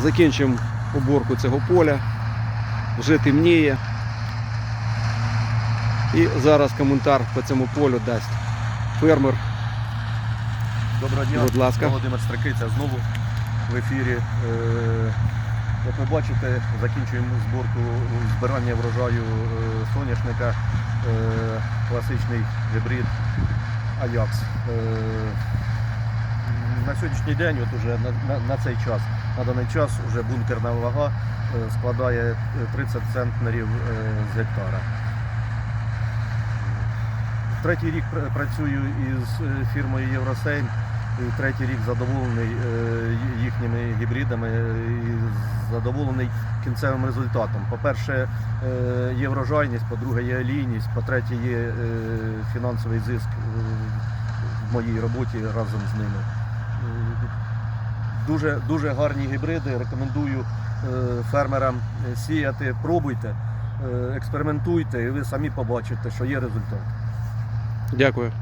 Закінчимо уборку цього поля. Вже темніє. І зараз коментар по цьому полю дасть фермер. Доброго дня, Будь ласка. Володимир Стракиця знову в ефірі. Е, Як ви бачите, закінчуємо зборку збирання врожаю е, соняшника, е, класичний гібрид Аякс. Е, На сьогоднішній день, от уже на, на, на цей час, на даний час вже бункерна вага е, складає е, 30 центнерів е, з гектара. Третій рік працюю із е, фірмою Євросейм. Третій рік задоволений е, їхніми гібридами е, і задоволений кінцевим результатом. По-перше, е, є врожайність, по-друге, є олійність, по-третє, є е, фінансовий зиск е, в моїй роботі разом з ними. Дуже, дуже гарні гібриди. Рекомендую е, фермерам е, сіяти. Пробуйте, е, експериментуйте, і ви самі побачите, що є результат. Дякую.